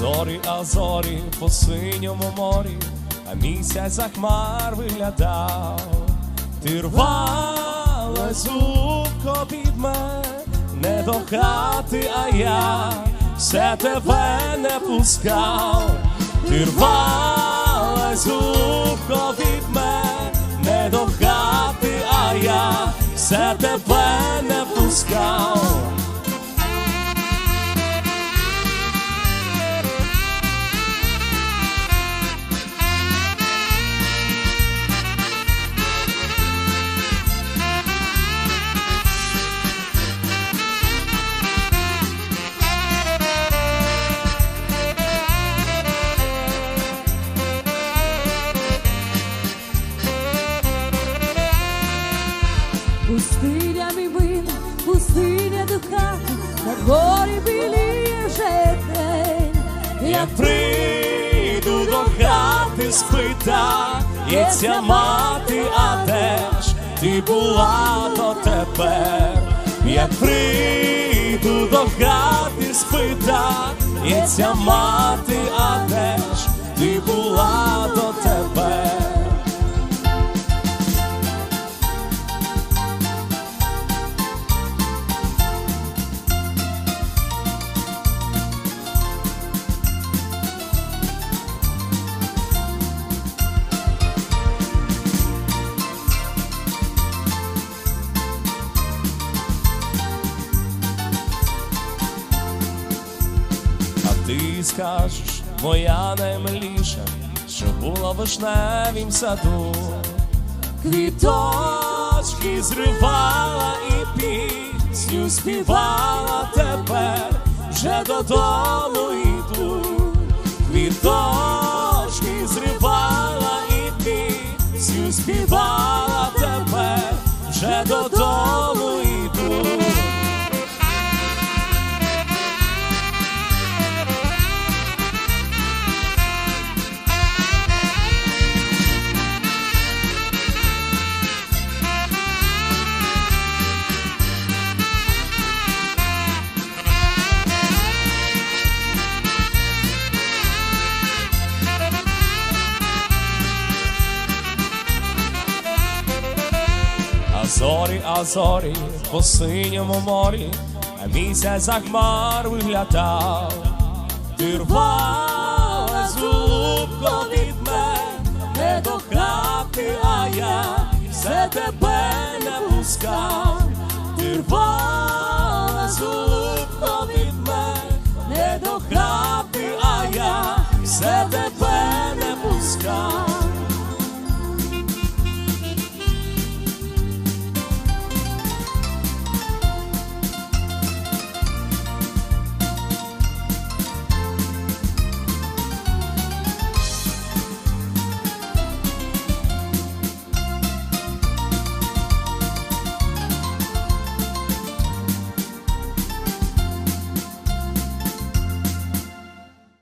зорі, а зорі по синьому морі, а місяць за хмар виглядав. Ти рвалась губко від мене, не до хати, а я все тебе не пускав. Ти рвалась губко від мене, не до хати, а я все тебе не пускав. Горі біліє вже день. Я прийду до хати спитається мати, а де ж ти була дотепер? Я прийду до хати спитається мати, а де ж ти була ти скажеш, моя наймиліша, що була в вишневім саду, квіточки зривала і пісню співала тепер, вже додому йду, квіточки зривала і пісню співала тепер, вже додому зорі, а зорі по синьому морі, а місяць за хмар виглядав. Ти рвалась губко від мене, не до хати, а я все тебе не пускав. Ти рвалась